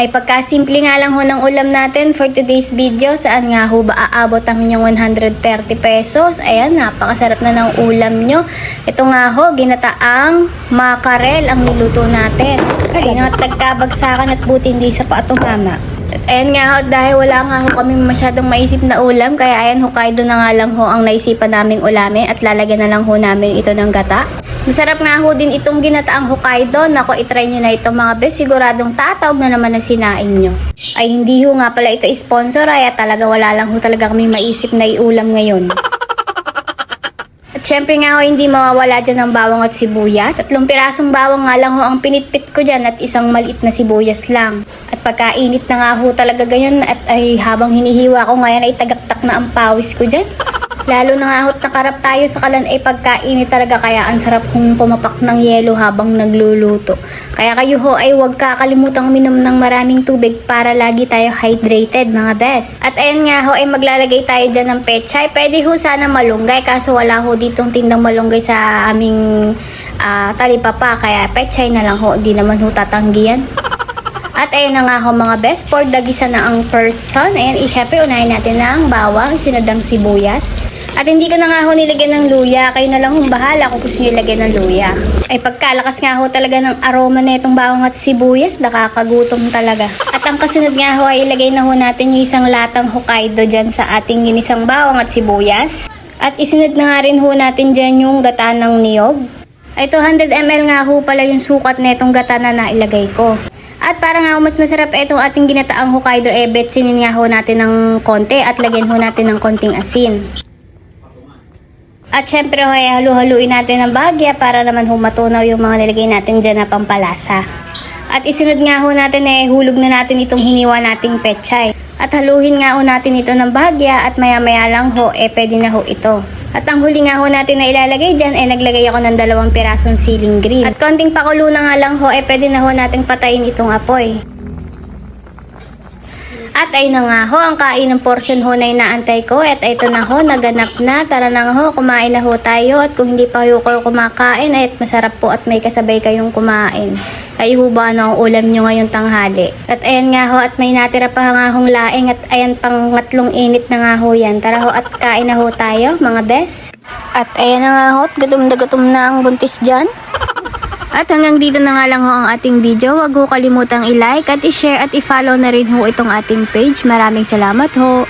Ay pagkasimple nga lang ho ng ulam natin for today's video, saan nga ho ba aabot ang inyong 130 pesos? Ayan, napakasarap na ng ulam nyo. Ito nga ho, ginataang makarel ang niluto natin. Ay, tagkabagsakan at buti hindi sa paatumama. Ayan nga ho, dahil wala nga ho kami masyadong maisip na ulam, kaya ayan Hokkaido na nga lang ho ang naisipan naming ulamin at lalagyan na lang ho namin ito ng gata. Masarap nga ho din itong ginataang Hokkaido. Nako, itry nyo na ito mga bes. Siguradong tatawag na naman ang sinain nyo. Ay, hindi ho nga pala ito sponsor. Ay, talaga wala lang ho talaga kami maisip na iulam ngayon. At syempre nga ho, hindi mawawala dyan ang bawang at sibuyas. Tatlong pirasong bawang nga lang ho ang pinitpit ko dyan at isang maliit na sibuyas lang. At pagkainit na nga ho talaga ganyan at ay habang hinihiwa ko ngayon ay tagaktak na ang pawis ko dyan. Lalo na nga ho't nakarap tayo sa kalan ay pagkainit talaga kaya ang sarap kong pumapak ng yelo habang nagluluto. Kaya kayo ho ay huwag kakalimutang uminom ng maraming tubig para lagi tayo hydrated mga best. At ayan nga ho ay maglalagay tayo dyan ng pechay. Pwede ho sana malunggay kaso wala ho ditong tindang malunggay sa aming ah, talipapa kaya pechay na lang ho. Di naman ho tatanggihan. At ayun na nga ho mga best, for the gisa na ang person. Ayan, eh, syempre unahin natin ng bawang, sinadang sibuyas. At hindi ko na nga ho nilagyan ng luya. Kayo na lang hong bahala kung gusto nyo ilagyan ng luya. Ay pagkalakas nga ho talaga ng aroma na itong bawang at sibuyas, nakakagutom talaga. At ang kasunod nga ho ay ilagay na ho natin yung isang latang Hokkaido dyan sa ating ginisang bawang at sibuyas. At isunod na nga rin ho natin dyan yung gata ng niyog. Ay 200 ml nga ho pala yung sukat na itong gata na nailagay ko. At para nga mas masarap itong ating ginataang Hokkaido e betsinin nga ho natin ng konti at lagyan ho natin ng konting asin. At syempre ho ay halu-haluin natin ng bagya para naman ho matunaw yung mga nilagay natin dyan na pampalasa. At isunod nga ho natin eh hulog na natin itong hiniwa nating pechay. At haluhin nga ho natin ito ng bagya at maya maya lang ho eh pwede na ho ito. At ang huli nga ho natin na ilalagay dyan, eh naglagay ako ng dalawang pirasong ceiling green. At konting pakulo na nga lang ho, eh pwede na ho nating patayin itong apoy. At ay na nga ho, ang kain ng portion ho na inaantay ko. At ito na ho, naganap na. Tara na ho, kumain na ho tayo. At kung hindi pa ho kayo kumakain, ay masarap po at may kasabay kayong kumain. Ay ho ba ano ang ulam nyo ngayong tanghali? At ayan nga ho, at may natira pa nga hong laing. At ayan pang ngatlong init na nga ho yan. Tara ho, at kain na ho tayo, mga bes. At ayan na nga ho, gutom na gutom na ang buntis dyan. At hanggang dito na nga lang ho ang ating video. Huwag ho kalimutang i-like at i-share at i-follow na rin ho itong ating page. Maraming salamat ho.